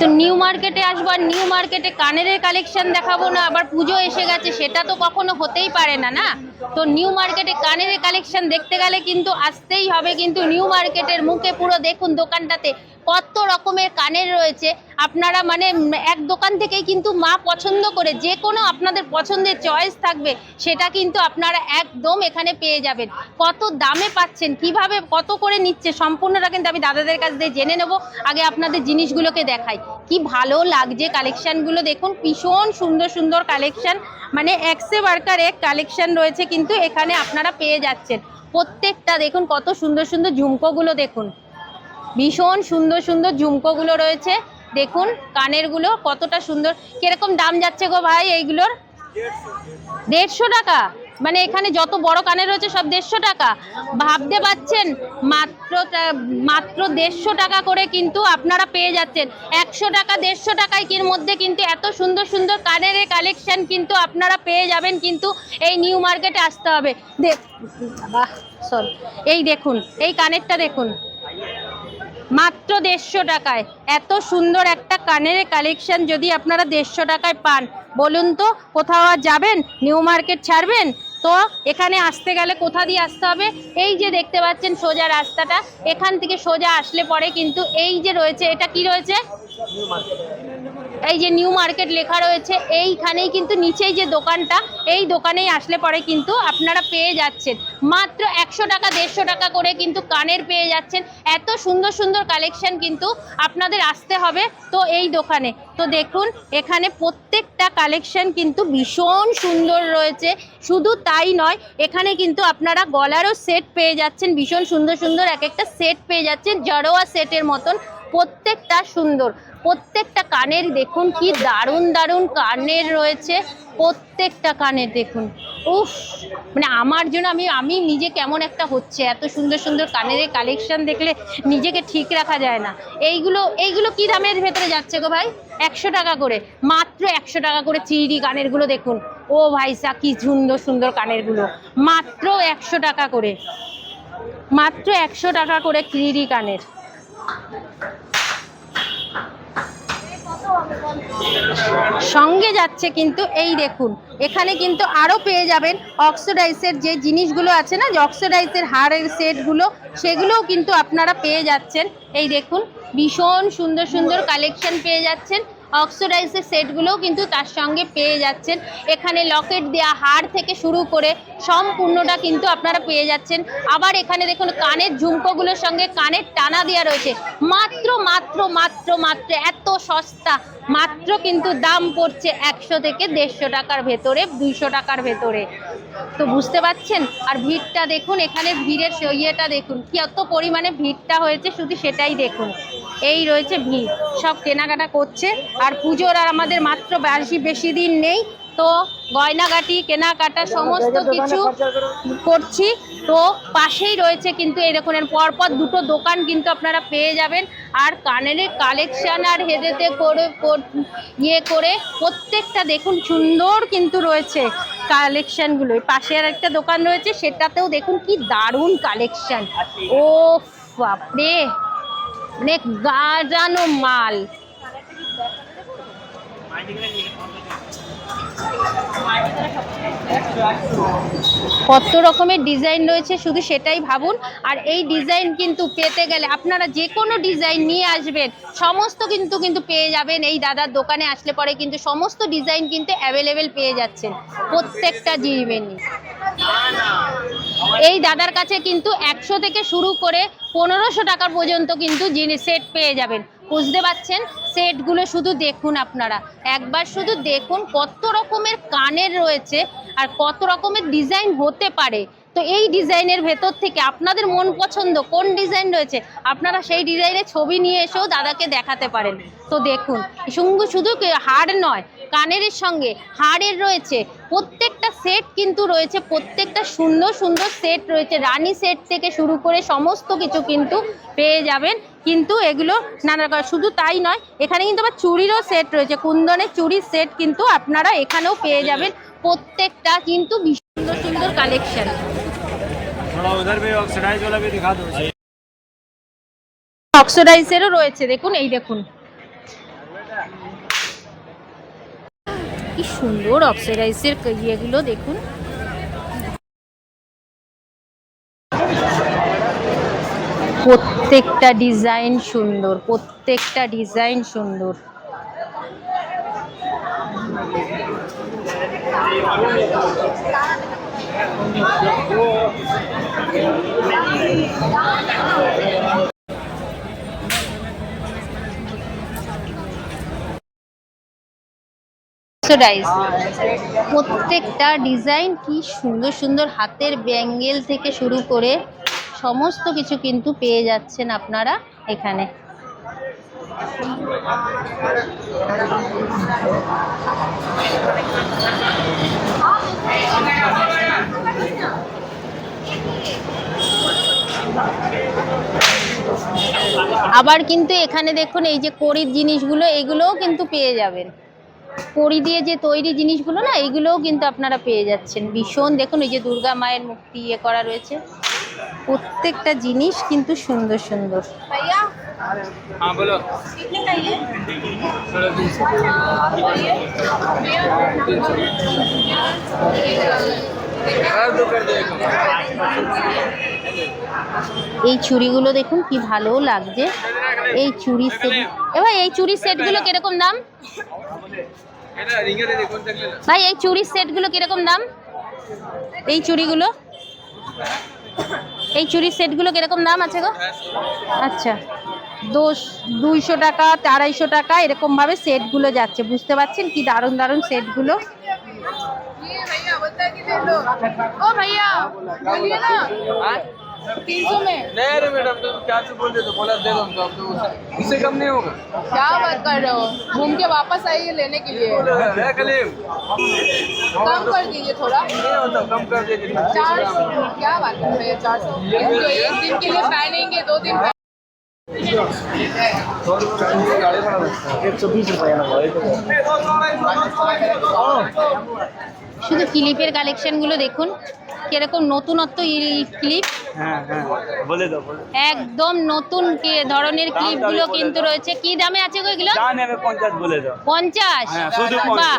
তো নিউ মার্কেটে আসব আর নিউ মার্কেটে কানের কালেকশন দেখাবো না, আবার পুজো এসে গেছে, সেটা তো কখনো হতেই পারে না না? তো নিউ মার্কেটে কানের কালেকশন দেখতে গেলে কিন্তু আসতেই হবে, কিন্তু নিউ মার্কেটের মুখে পুরো দেখুন দোকানটাতে কত রকমের কানের রয়েছে। আপনারা মানে এক দোকান থেকেই কিন্তু মা পছন্দ করে যে কোনো আপনাদের পছন্দের চয়েস থাকবে, সেটা কিন্তু আপনারা একদম এখানে পেয়ে যাবেন। কত দামে পাচ্ছেন, কীভাবে কত করে নিচ্ছে, সম্পূর্ণটা কিন্তু আমি দাদাদের কাছ দিয়ে জেনে নেব। আগে আপনাদের জিনিসগুলোকে দেখাই। কি ভালো লাগছে কালেকশানগুলো দেখুন, ভীষণ সুন্দর সুন্দর কালেকশন। মানে একসে বার্কার এক কালেকশন রয়েছে কিন্তু এখানে আপনারা পেয়ে যাচ্ছেন। প্রত্যেকটা দেখুন, কত সুন্দর সুন্দর ঝুমকোগুলো দেখুন। ভীষণ সুন্দর সুন্দর ঝুমকোগুলো রয়েছে। দেখুন, কানেরগুলো কতটা সুন্দর। কীরকম দাম যাচ্ছে গো ভাই এইগুলোর? দেড়শো টাকা। মানে এখানে যত বড় কানের রয়েছে সব দেড়শো টাকা। ভাবতে পাচ্ছেন, মাত্র মাত্র দেড়শো টাকা করে কিন্তু আপনারা পেয়ে যাচ্ছেন। একশো টাকা, দেড়শো টাকায় কির মধ্যে কিন্তু এত সুন্দর সুন্দর কানের কালেকশন কিন্তু আপনারা পেয়ে যাবেন কিন্তু এই নিউ মার্কেটে আসতে হবে। সরি এই দেখুন, এই কানেরটা দেখুন। মাত্র দেড়শো টাকায়। এত সুন্দর একটা কানের কালেকশন যদি আপনারা দেড়শো টাকায় পান। বলুন তো, কোথাও আর যাবেন? নিউ মার্কেট ছাড়বেন? তো এখানে আসতে গেলে কোথা দিয়ে আসতে হবে? এই যে দেখতে পাচ্ছেন সোজা রাস্তাটা। এখান থেকে সোজা আসলে পরে কিন্তু এই যে রয়েছে, এটা কি রয়েছে? এই যে নিউ মার্কেট লেখা রয়েছে, এইখানেই কিন্তু নিচেই যে দোকানটা, এই দোকানেই আসলে পরে কিন্তু আপনারা পেয়ে যাচ্ছেন। মাত্র একশো টাকা, দেড়শো টাকা করে কিন্তু কানের পেয়ে যাচ্ছেন। এত সুন্দর সুন্দর কালেকশন কিন্তু আপনাদের আসতে হবে তো এই দোকানে। তো দেখুন, এখানে প্রত্যেকটা কালেকশন কিন্তু ভীষণ সুন্দর রয়েছে। শুধু তাই নয়, এখানে কিন্তু আপনারা গলারও সেট পেয়ে যাচ্ছেন। ভীষণ সুন্দর সুন্দর এক একটা সেট পেয়ে যাচ্ছেন। জড়োয়া সেটের মতন প্রত্যেকটা সুন্দর, প্রত্যেকটা কানের দেখুন কি দারুণ দারুণ কানের রয়েছে, প্রত্যেকটা কানের দেখুন। উফ মানে আমার জন্য আমি আমি নিজে কেমন একটা হচ্ছে, এত সুন্দর সুন্দর কানের কালেকশন দেখলে নিজেকে ঠিক রাখা যায় না। এইগুলো এইগুলো কি দামের ভেতরে যাচ্ছে গো ভাই? একশো টাকা করে, মাত্র একশো টাকা করে চিড়ি কানেরগুলো দেখুন। ও ভাই সা কি সুন্দর সুন্দর কানেরগুলো। মাত্র একশো টাকা করে, মাত্র একশো টাকা করে চিড়ি কানের। সঙ্গে যাচ্ছে কিন্তু এই দেখুন, এখানে কিন্তু আরও পেয়ে যাবেন অক্সিডাইসের যে জিনিসগুলো আছে না, যে অক্সিডাইসের হাড়ের সেটগুলো, সেগুলোও কিন্তু আপনারা পেয়ে যাচ্ছেন। এই দেখুন, ভীষণ সুন্দর সুন্দর কালেকশন পেয়ে যাচ্ছেন। অক্সিডাইসের সেটগুলোও কিন্তু তার সঙ্গে পেয়ে যাচ্ছেন। এখানে লকেট দেওয়া হাড় থেকে শুরু করে সম্পূর্ণটা কিন্তু আপনারা পেয়ে যাচ্ছেন। আবার এখানে দেখুন, কানের ঝুমকোগুলোর সঙ্গে কানের টানা দেওয়া রয়েছে। মাত্র মাত্র মাত্র মাত্র এত সস্তা মাত্র কিন্তু দাম পড়ছে একশো থেকে দেড়শো টাকার ভেতরে, দুইশো টাকার ভেতরে। তো বুঝতে পাচ্ছেন আর ভিড়টা দেখুন, এখানে ভিড়ের ইয়েটা দেখুন কি এত পরিমাণে ভিড়টা হয়েছে শুধু সেটাই দেখুন। এই রয়েছে ভিড়। সব কেনাকাটা করছে, আর পুজোর আর আমাদের মাত্র বেশি বেশি দিন নেই। তো গয়নাগাটি কেনাকাটা সমস্ত কিছু করছি। তো পাশেই রয়েছে কিন্তু এই দেখুন এর পরপর দুটো দোকান কিন্তু আপনারা পেয়ে যাবেন। আর কানের কালেকশান আর হেদেতে করে ইয়ে করে প্রত্যেকটা দেখুন সুন্দর কিন্তু রয়েছে কালেকশনগুলো। পাশে আর একটা দোকান রয়েছে সেটাতেও দেখুন কি দারুণ কালেকশান। ও বাপরে! মানে গাজানো মাল। কত রকমের ডিজাইন রয়েছে, শুধু সেটাই ভাবুন। আর এই ডিজাইন কিন্তু পেতে গেলে আপনারা যে কোনো ডিজাইন নিয়ে আসবেন, সমস্ত কিন্তু কিন্তু পেয়ে যাবেন। এই দাদার দোকানে আসলে পরে কিন্তু সমস্ত ডিজাইন কিন্তু অ্যাভেলেবেল পেয়ে যাচ্ছেন, প্রত্যেকটা জিনিসই এই দাদার কাছে কিন্তু একশো থেকে শুরু করে পনেরোশো টাকা পর্যন্ত কিন্তু জিনিস সেট পেয়ে যাবেন। বুঝতে পাচ্ছেন সেটগুলো শুধু দেখুন আপনারা। একবার শুধু দেখুন কত রকমের কানের রয়েছে আর কত রকমের ডিজাইন হতে পারে। তো এই ডিজাইনের ভেতর থেকে আপনাদের মন পছন্দ কোন ডিজাইন রয়েছে, আপনারা সেই ডিজাইনের ছবি নিয়ে এসেও দাদাকে দেখাতে পারেন। তো দেখুন, শুঙ্গু শুধু হাড় নয় কানের সঙ্গে হাড়ের রয়েছে। প্রত্যেকটা সেট কিন্তু রয়েছে, প্রত্যেকটা সুন্দর সুন্দর সেট রয়েছে। রানী সেট থেকে শুরু করে সমস্ত কিছু কিন্তু পেয়ে যাবেন। কিন্তু এগুলো নানা রকম শুধু তাই নয় এখানে কিন্তু আবার চুড়িরও সেট রয়েছে কুন্দনের চুড়ির সেট কিন্তু আপনারা এখানেও পেয়ে যাবেন প্রত্যেকটা কিন্তু ভীষণ সুন্দর সুন্দর কালেকশন অক্সিডাইজেরও রয়েছে দেখুন এই দেখুন। কি সুন্দর অক্সাইডাইসের ইয়েগুলো দেখুন। প্রত্যেকটা ডিজাইন সুন্দর, প্রত্যেকটা ডিজাইন সুন্দর। প্রত্যেকটা ডিজাইন কি সুন্দর সুন্দর হাতের ব্যাঙ্গেল থেকে শুরু করে সমস্ত কিছু কিন্তু পেয়ে যাচ্ছেন আপনারা এখানে। আবার কিন্তু এখানে দেখুন, এই যে কড়ির জিনিসগুলো, এগুলোও কিন্তু পেয়ে যাবেন। কড়ি দিয়ে যে তৈরি জিনিসগুলো না, এগুলোও কিন্তু আপনারা পেয়ে যাচ্ছেন। ভীষণ, দেখুন, এই যে দুর্গা মায়ের মূর্তি ইয়ে করা রয়েছে। প্রত্যেকটা জিনিস কিন্তু সুন্দর সুন্দর। এই চুড়িগুলো দেখুন কি ভালো লাগছে। এই চুড়ি সেট এবার এই চুড়ি সেটগুলো কীরকম দাম? ভাই এই চুড়ির সেটগুলো কীরকম দাম? এই চুড়িগুলো? এই চুরির সেটগুলো কীরকম দাম আছে গো? হ্যাঁ, আচ্ছা। দোষ দুইশো টাকা আড়াইশো টাকা এরকমভাবে সেটগুলো যাচ্ছে। বুঝতে পারছেন কি দারুণ দারুণ সেটগুলো? ও ভাইয়া तीन सौ में। नहीं अरे मैडम तुम क्या से बोल रहे तो बोला दे दो हमको अब तो उससे कम नहीं होगा। क्या बात कर रहे हो? घूम के वापस आइए लेने के लिए। कम कर दीजिए थोड़ा। नहीं होता कम कर दीजिए। चार सौ क्या बात कर रहे हैं? चार सौ? जो एक दिन के लिए पहनेंगे दो दिन है एक सौ बीस শুধু ক্লিপের কালেকশনগুলো দেখুন কীরকম নতুনত্ব ক্লিপ হ্যাঁ হ্যাঁ। বলে দাও বলে একদম নতুন ধরনের ক্লিপগুলো কিন্তু রয়েছে। কি দামে আছে গো এগুলো? পঞ্চাশ বলে দাও। পঞ্চাশ? হ্যাঁ, বাহ।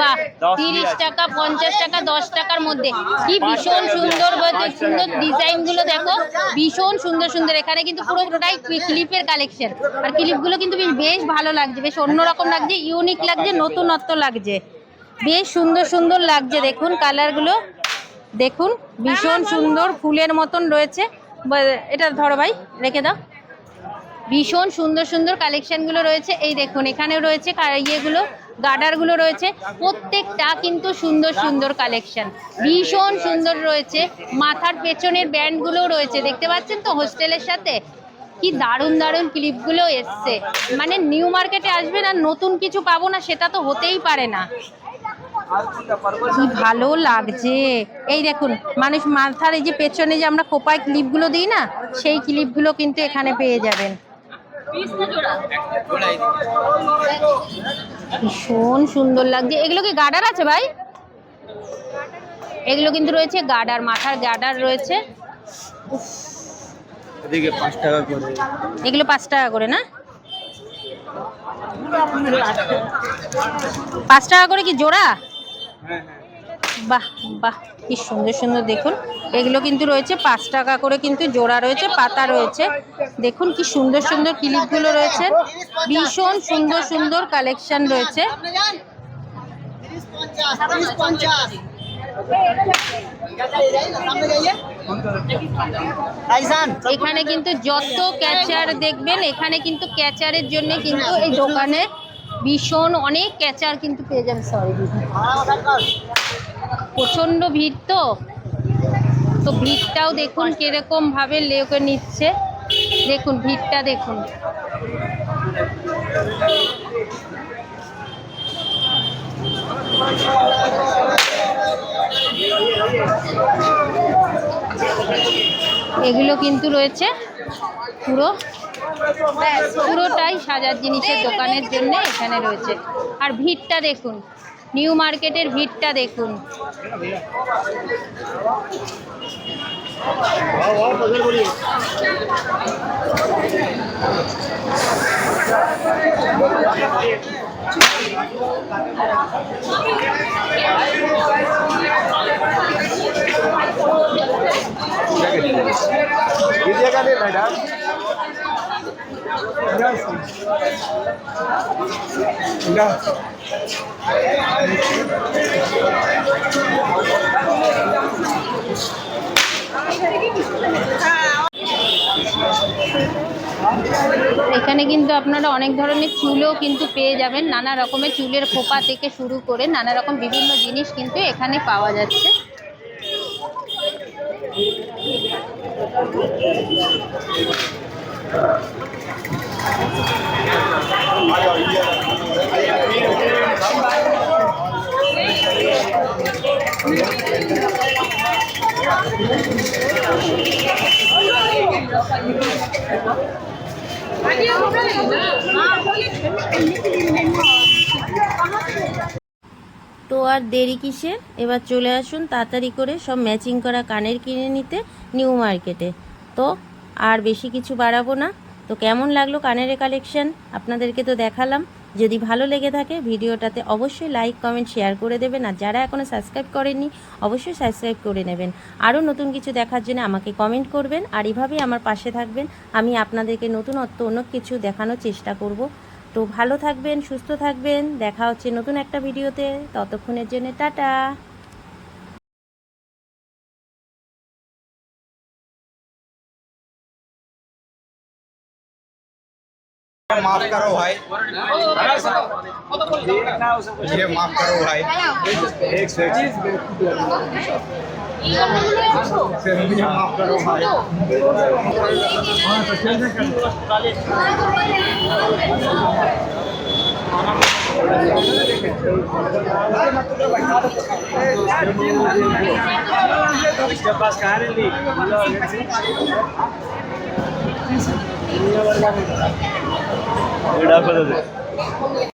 বাহ। তিরিশ টাকা পঞ্চাশ টাকা দশ টাকার মধ্যে। কি ভীষণ সুন্দর সুন্দর ডিজাইনগুলো দেখো। ভীষণ সুন্দর সুন্দর। এখানে কিন্তু পুরোটাই ক্লিপের কালেকশন আর ক্লিপগুলো কিন্তু বেশ বেশ ভালো লাগছে বেশ অন্যরকম লাগছে ইউনিক লাগছে নতুনত্ব লাগছে। বেশ সুন্দর সুন্দর লাগছে, দেখুন কালারগুলো। দেখুন, ভীষণ সুন্দর ফুলের মতন রয়েছে। এটা ধরো ভাই, রেখে দাও। ভীষণ সুন্দর সুন্দর কালেকশনগুলো রয়েছে। এই দেখুন, এখানেও রয়েছে ইয়েগুলো, গার্ডারগুলো রয়েছে। প্রত্যেকটা কিন্তু সুন্দর সুন্দর কালেকশন। ভীষণ সুন্দর রয়েছে। মাথার পেছনের ব্যান্ডগুলোও রয়েছে। দেখতে পাচ্ছেন তো হোস্টেলের সাথে? কি দারুণ দারুণ ক্লিপগুলো এসছে। মানে নিউ মার্কেটে আসবেন আর নতুন কিছু পাবো না, সেটা তো হতেই পারে না। কি ভালো লাগছে। এই দেখুন মানুষ মাথার এই যে পেছনে যে আমরা খোপায় ক্লিপগুলো দিই না সেই ক্লিপগুলো কিন্তু এখানে পেয়ে যাবেন। ভীষণ সুন্দর লাগছে। এগুলো কি গার্ডার আছে ভাই? এগুলো কিন্তু রয়েছে গার্ডার মাথার গার্ডার রয়েছে। এদিকে পাঁচ টাকা করে। এগুলো পাঁচ টাকা করে না? পাঁচ টাকা করে কি জোড়া? বাহ বাহ, কি সুন্দর সুন্দর দেখুন। এগুলো কিন্তু রয়েছে পাঁচ টাকা করে কিন্তু জোড়া রয়েছে, পাতা রয়েছে। দেখুন কি সুন্দর সুন্দর ক্লিপগুলো রয়েছে। ভীষণ সুন্দর সুন্দর কালেকশন রয়েছে। এখানে কিন্তু যত ক্যাচার দেখবেন, এখানে কিন্তু ক্যাচারের জন্য কিন্তু এই দোকানে ভীষণ অনেক ক্যাচার কিন্তু পেয়ে যাবে সরি প্রচণ্ড ভিড় তো। তো ভিড়টাও দেখুন কীরকম ভাবে লেকে নিচ্ছে। দেখুন, ভিড়টা দেখুন। এগুলো কিন্তু রয়েছে পুরো। পুরোটাই সাজার জিনিসের দোকানের জন্য এখানে রয়েছে। আর ভিড়টা দেখুন নিউ মার্কেটের ভিড়টা দেখুন। এখানে কিন্তু আপনারা অনেক ধরনের চুলও কিন্তু পেয়ে যাবেন। নানা রকমের চুলের খোপা থেকে শুরু করে নানা রকম বিভিন্ন জিনিস কিন্তু এখানে পাওয়া যাচ্ছে। তো আর দেরি কিসের? এবার চলে আসুন তাড়াতাড়ি করে সব ম্যাচিং করা কানের কিনে নিতে নিউ মার্কেটে তো আর বেশি কিছু বাড়াবো না। তো কেমন লাগল কানের কালেকশন আপনাদেরকে তো দেখালাম। যদি ভালো লেগে থাকে, ভিডিওটাতে অবশ্যই লাইক কমেন্ট শেয়ার করে দেবেন। আর যারা এখনও সাবস্ক্রাইব করেননি, অবশ্যই সাবস্ক্রাইব করে নেবেন। আরও নতুন কিছু দেখার জন্য আমাকে কমেন্ট করবেন। আর এভাবেই আমার পাশে থাকবেন। আমি আপনাদেরকে নতুনত্ব অন্য কিছু দেখানোর চেষ্টা করব। তো ভালো থাকবেন, সুস্থ থাকবেন। দেখা হচ্ছে নতুন একটা ভিডিওতে। ততক্ষণের জন্য টাটা! माफ़ करो भाई। ये माफ़ करो भाई। एक सेकंड ये माफ़ करो भाई इसके पास कहाँ ली এটা করে দে